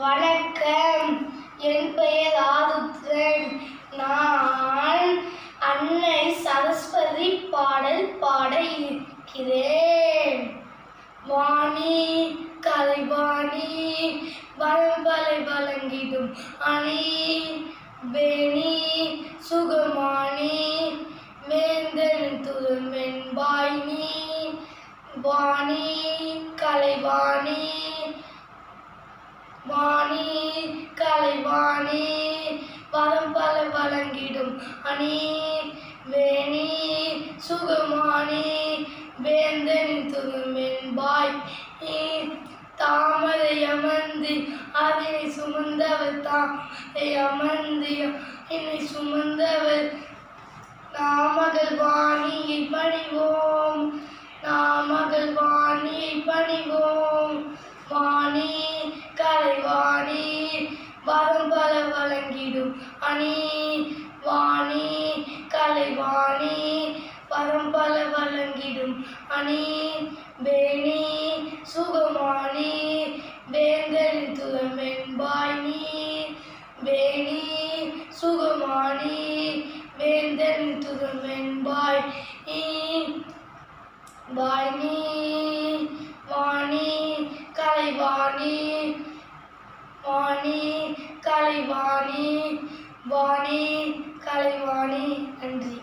வணக்கம். என் பெயர் ஆருத்ரன். நான் அன்னை சரஸ்வதி பாடல் பாட இருக்கிறேன். வாணி கலைவாணி வளம்பலை வழங்கிடும் அணி வேணி சுகமானி வேந்தன் துருமென்பாய் நீ வாணி கலைவாணி வாணி கலைவாணி வரம் பல வழங்கிடும் அணி. வேணி சுகமானி வேந்தனின் துருமென்பாய் தாமரை அமர்ந்து அதனை சுமந்தவர் தாமரை அமர்ந்து என்னை சுமந்தவர் நாமகள் வாணியை பணிவோம். நாமகள் வாணியை பணிவோம். வாணி வரம் பல வழங்கிடும். அணி வாணி கலைவாணி வரம் பல வழங்கிடும். அணி வேணி சுகமானி வேந்தரின் துறமென்பாய் நீ வேணி சுகமானி வேந்தன் துருமென்பாய் நீ வாணி நீ. வாணி கலைவாணி வாணி கலைவாணி நன்றி.